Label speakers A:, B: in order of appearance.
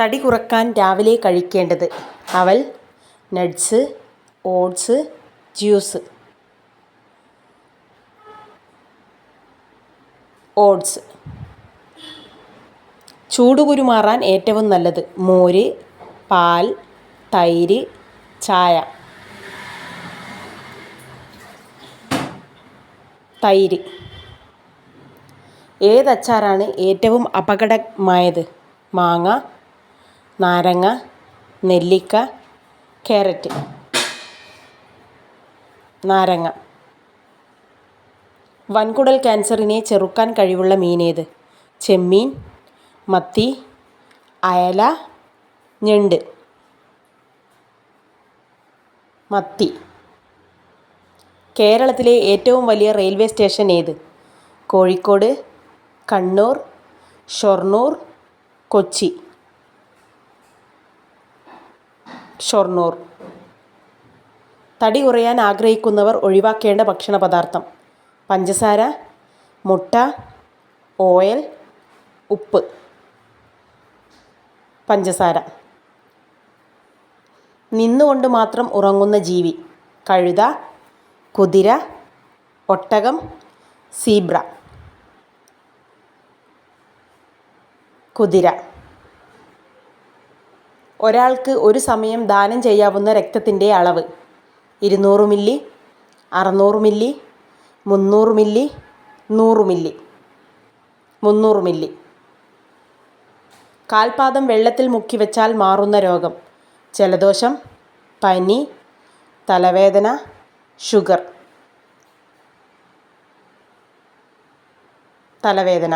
A: തടി കുറയ്ക്കാൻ രാവിലെ കഴിക്കേണ്ടത് അവൽ നട്ട്സ് ഓട്സ് ജ്യൂസ്. ഓട്സ്. ചൂട് കുരുമാറാൻ ഏറ്റവും നല്ലത് മോര് പാൽ തൈര് ചായ. തൈര്. ഏത് ഏറ്റവും അപകടമായത്? മാങ്ങ നാരങ്ങ നെല്ലിക്ക ക്യാരറ്റ്. നാരങ്ങ. വൻകുടൽ ക്യാൻസറിനെ ചെറുക്കാൻ കഴിവുള്ള മീനേത്? ചെമ്മീൻ മത്തി അയല ഞണ്ട്. മത്തി. കേരളത്തിലെ ഏറ്റവും വലിയ റെയിൽവേ സ്റ്റേഷൻ ഏത്? കോഴിക്കോട് കണ്ണൂർ ഷൊർണൂർ കൊച്ചി. ഷൊർണൂർ. തടി കുറയാൻ ആഗ്രഹിക്കുന്നവർ ഒഴിവാക്കേണ്ട ഭക്ഷണ പദാർത്ഥം പഞ്ചസാര മുട്ട ഓയിൽ ഉപ്പ്. പഞ്ചസാര. നിന്നുകൊണ്ട് മാത്രം ഉറങ്ങുന്ന ജീവി. കഴുത കുതിര ഒട്ടകം സീബ്ര. കുതിര. ഒരാൾക്ക് ഒരു സമയം ദാനം ചെയ്യാവുന്ന രക്തത്തിന്റെ അളവ്. ഇരുന്നൂറ് മില്ലി അറുന്നൂറ് മില്ലി മുന്നൂറ് മില്ലി നൂറ് മില്ലി. മുന്നൂറ് മില്ലി. കാൽപാദം വെള്ളത്തിൽ മുക്കി വെച്ചാൽ മാറുന്ന രോഗം. ജലദോഷം പനി തലവേദന ഷുഗർ. തലവേദന.